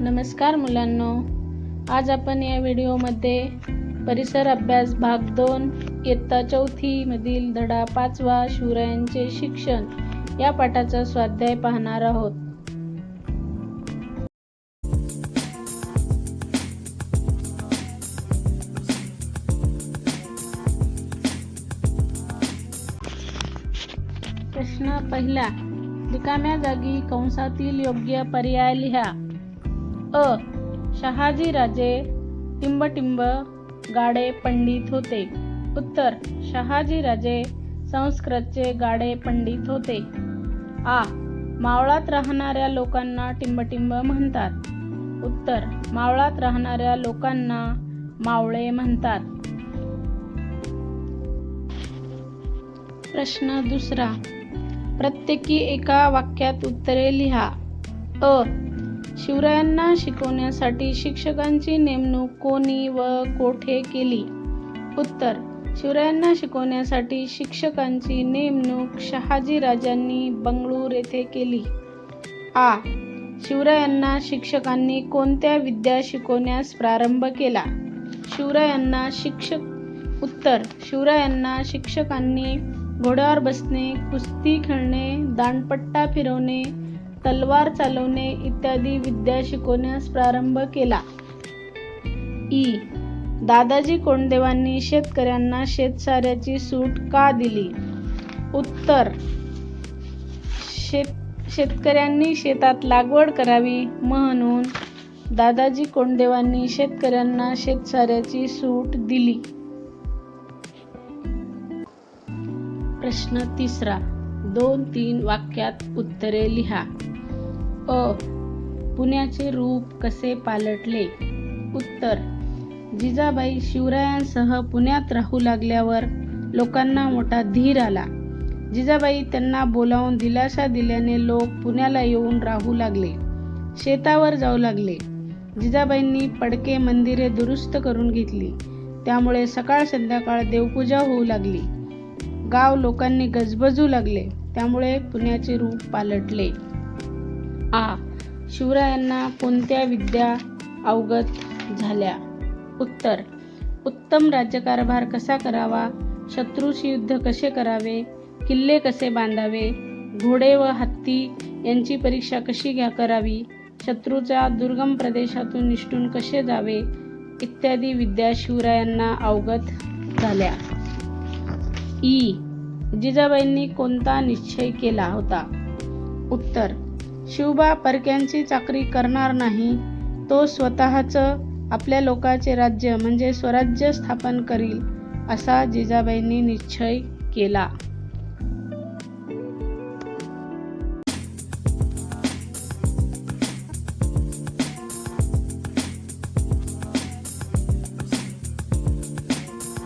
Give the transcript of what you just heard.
नमस्कार मुलांनो. आज आपण या व्हिडिओमध्ये परिसर अभ्यास भाग दोन इयत्ता चौथीमधील धडा पाचवा शिवरायांचे शिक्षण या पाठाचा स्वाध्याय पाहणार आहोत. प्रश्न पहिला रिकाम्या जागी कंसातील योग्य पर्याय लिहा. अ. शहाजी राजे टिंबटिंब गाडे पंडित होते. उत्तर. शहाजी राजे संस्कृतचे गाडे पंडित होते. आ. मावळात राहणाऱ्या लोकांना टिंबटिंब म्हणतात. उत्तर. मावळात राहणाऱ्या लोकांना मावळे म्हणतात. प्रश्न दुसरा. प्रत्येकी एका वाक्यात उत्तरे लिहा. अ. शिवरायांना शिकवण्यासाठी शिक्षकांची नेमणूक कोणी व कोठे केली? उत्तर शिवरायांना शिकवण्यासाठी शिक्षकांची नेमणूक शहाजी राजांनी बंगळूर येथे केली. आ शिवरायांना शिक्षकांनी कोणत्या विद्या शिकवण्यास प्रारंभ केला? शिवरायांना शिक्षक उत्तर शिवरायांना शिक्षकांनी घोड्यावर बसणे कुस्ती खेळणे दांडपट्टा फिरवणे तलवार चालवणे इत्यादी विद्या शिकवण्यास प्रारंभ केला. ई. दादाजी कोंडदेवांनी शेतकऱ्यांना शेतसाऱ्याची सूट का दिली? उत्तर. शेत शेतकऱ्यांनी शेतात लागवड करावी म्हणून दादाजी कोंडदेवांनी शेतकऱ्यांना शेतसाऱ्याची सूट दिली. प्रश्न तिसरा. दोन तीन वाक्यात उत्तरे लिहा. अ पुण्याचे रूप कसे पालटले? उत्तर जिजाबाई शिवरायांसह पुण्यात राहू लागल्यावर लोकांना मोठा धीर आला. जिजाबाई त्यांना बोलावून दिलासा दिल्याने लोक पुण्याला येऊन राहू लागले. शेतावर जाऊ लागले. जिजाबाईंनी पडके मंदिरे दुरुस्त करून घेतली. त्यामुळे सकाळ संध्याकाळ देवपूजा होऊ लागली. गाव लोकांनी गजबजू लागले. त्यामुळे पुण्याचे रूप पालटले. आ. शिवरायांना कोणत्या विद्या अवगत झाल्या? उत्तर. उत्तम राज्यकारभार कसा करावा? शत्रूशी युद्ध कसे करावे? किल्ले कसे बांधावे? घोडे व हत्ती यांची परीक्षा कशी घ्या करावी? शत्रूच्या दुर्गम प्रदेशातून निष्ठून कसे जावे? इत्यादी विद्या शिवरायांना अवगत झाल्या. ई. जिजाबाईंनी कोणता निश्चय केला होता? उत्तर. शिवबा परक्यांची चाकरी करणार नाही. तो स्वतःचं आपल्या लोकाचे राज्य म्हणजे स्वराज्य स्थापन करील असा जिजाबाईंनी निश्चय केला.